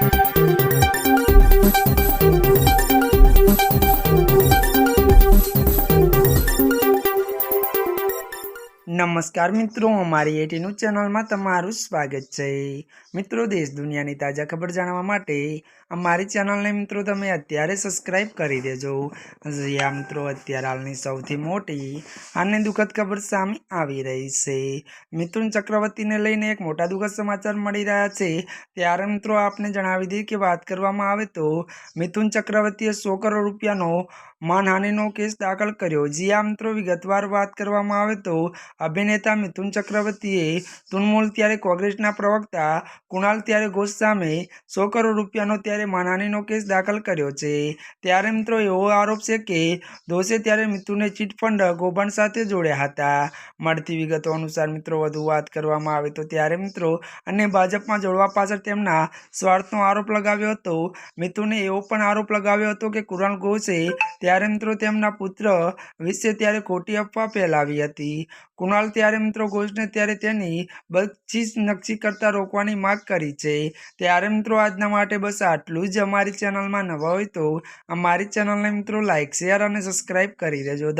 Thank you. નમસ્કાર મિત્રો, અમારી એટીનું ચેનલમાં તમારું સ્વાગત છે. મિત્રો, દેશ દુનિયાની તાજા ખબર જાણવા માટે અમારી ચેનલને મિત્રો તમે અત્યારે સબસ્ક્રાઇબ કરી દેજો. જ્યાં મિત્રો, અત્યારે હાલની સૌથી મોટી અને દુઃખદ ખબર સામે આવી રહી છે. મિથુન ચક્રવર્તીને લઈને એક મોટા દુઃખદ સમાચાર મળી રહ્યા છે. ત્યારે મિત્રો, આપને જણાવી દઈએ કે વાત કરવામાં આવે તો મિથુન ચક્રવર્તીએ સો કરોડ રૂપિયાનો માનહાનિનો કેસ દાખલ કર્યો. જી આ મિત્રો, વિગતવાર વાત કરવામાં આવે તો અભિનેતા મિથુન ચક્રવર્તીએ તૃણમૂલ ત્યારે કોંગ્રેસના પ્રવક્તા કુણાલ ત્યારે ઘોષ સામે સો કરોડ રૂપિયાનો ત્યારે માનહાનીનો કેસ દાખલ કર્યો છે. ત્યારે મિત્રો એવો આરોપ છે કે દોષે ત્યારે મિથુને ચીટફંડ કૌભાંડ સાથે જોડ્યા હતા. મળતી વિગતો અનુસાર મિત્રો વધુ વાત કરવામાં આવે તો ત્યારે મિત્રો અને ભાજપમાં જોડવા પાછળ તેમના સ્વાર્થનો આરોપ લગાવ્યો હતો. મિથુને એવો પણ આરોપ લગાવ્યો હતો કે કુણાલ ઘોષે ત્યારે મિત્રો તેમના પુત્ર વિશે ત્યારે ખોટી અફવા ફેલાવી હતી. કુણાલ ત્યારે મિત્રો ઘોષને ત્યારે તેની બક્ષીસ નક્કી કરતા રોકવાની માંગ કરી છે. ત્યારે મિત્રો આજના માટે બસ આટલું જ. અમારી ચેનલમાં નવા હોય તો અમારી ચેનલને મિત્રો લાઇક શેર અને સબસ્ક્રાઈબ કરી દેજો.